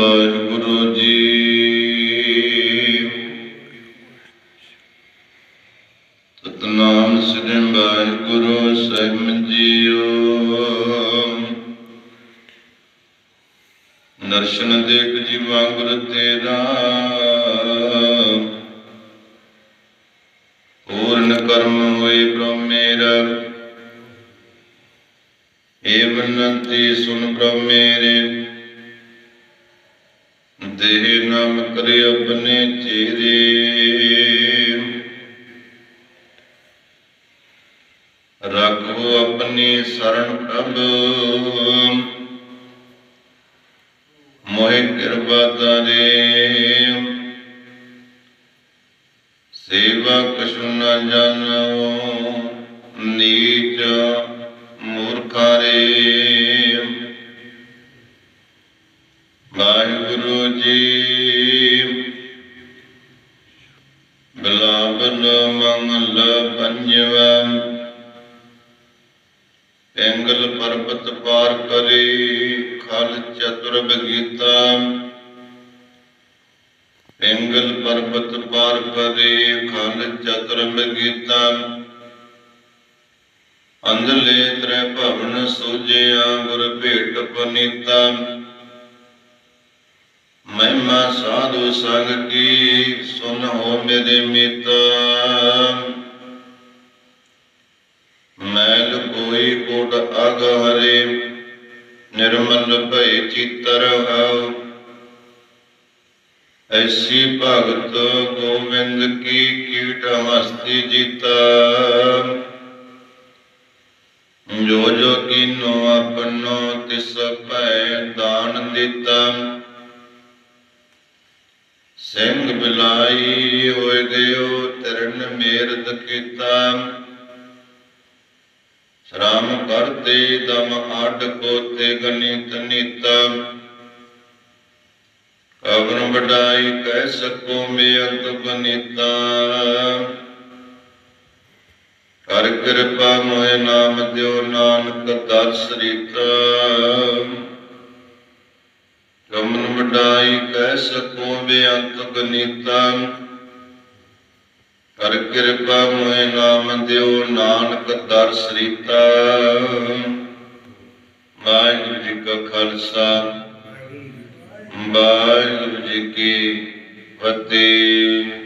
ਵਾਹਿਗੁਰੂ ਜੀ। ਸਤਨਾਮ ਸ੍ਰੀ ਵਾਹਿਗੁਰੂ ਸਾਹਿਬ ਜੀਓ। ਦਰਸ਼ਨ ਦੇਖ ਜੀਵਾ ਗੁਰ ਤੇਰਾ। ਪੂਰਨ ਕਰਮ ਹੋਏ ਬ੍ਰਹਮ ਮੇਰਾ। ਏ ਬਨੰਤੀ ਸੁਨ ਬ੍ਰਹਮ ਮੇਰੇ। ਦੇਹ ਨਾਮ ਕਰੇ ਆਪਣੇ ਚੇਰੇ ਰੱਖੋ ਆਪਣੀ ਸਰਣ ਪ੍ਰਭ। ਮੋਹਿ ਕਿਰਪਾ ਤਾਰੇ। ਸੇਵਾ ਕਛੁ ਨ ਜਾਣੋ। ਨੀਚ ਵਾਹਿਗੁਰੂ ਬਲਾਬਲ ਮੰਗਲ ਪੰਜਵਾ। ਪੈਂਗਲ ਪਰਬਤ ਪਾਰ ਕਰੇ, ਖਲ ਚਤੁਰ ਬਗੀਤਾ ਪੈਂਗਲ ਪਰਬਤ ਪਾਰ ਕਰੇ, ਖਲ ਚਤੁਰ ਬਗੀਤਾ ਅੰਦਲੇ ਤ੍ਰੈ ਭਵਨ ਸੋਜਿਆ, ਗੁਰ ਭੇਟ ਪਨੀਤਾ। ਸਾਧੂ ਸੰਗ ਕੀ ਸੁਨ ਹੋ ਮੇਰੇ ਮਿੱਤ ਮੈਲ ਕੋਈ ਕੋਟ ਅਗ ਹਰੇ, ਨਿਰਮਲ ਭਏ ਚਿਤਰ ਹਉ। ਐਸੀ ਭਗਤ ਗੋਬਿੰਦ ਕੀ ਕੀਟ ਹਸਤੀ ਜੀਤਾ। ਜੋ ਜੋ ਕੀਨੋ ਆਪਨੋ ਤਿਸ ਭੈ ਦਾਨ ਦਿੱਤਾ। ਸਿੰਘ ਬਿਲਾਈ ਹੋਏ ਦਿਓ, ਤਰਨ ਮੇਰਦ ਕੀਤਾ। ਸ਼ਰਮ ਕਰਤੇ, ਦਮ ਆਡ ਕੋਤੇ ਗਨਿਤ ਨੀਤਾ ਕਵਨ ਵਡਾਈ ਕਹਿ ਸਕੋ ਮੇਅੰਤ ਬਨੀਤਾ। ਕਰ ਕਿਰਪਾ ਮੋਏ ਨਾਮ ਦਿਓ, ਨਾਨਕ ਦਰਸ ਰੀਤਾ। ਕਮਨ ਵਡਾਈ ਕਹਿ ਸਕੋ ਬੇਅੰਤ ਗਨੀਤਾ ਕਰ ਕਿਰਪਾ ਮੋਹਿ ਨਾਮ ਦਿਓ, ਨਾਨਕ ਦਰਸ ਰੀਤਾ ਵਾਹਿਗੁਰੂ ਜੀ ਕਾ ਖਾਲਸਾ। ਵਾਹਿਗੁਰੂ ਜੀ ਕੀ ਫਤਿਹ।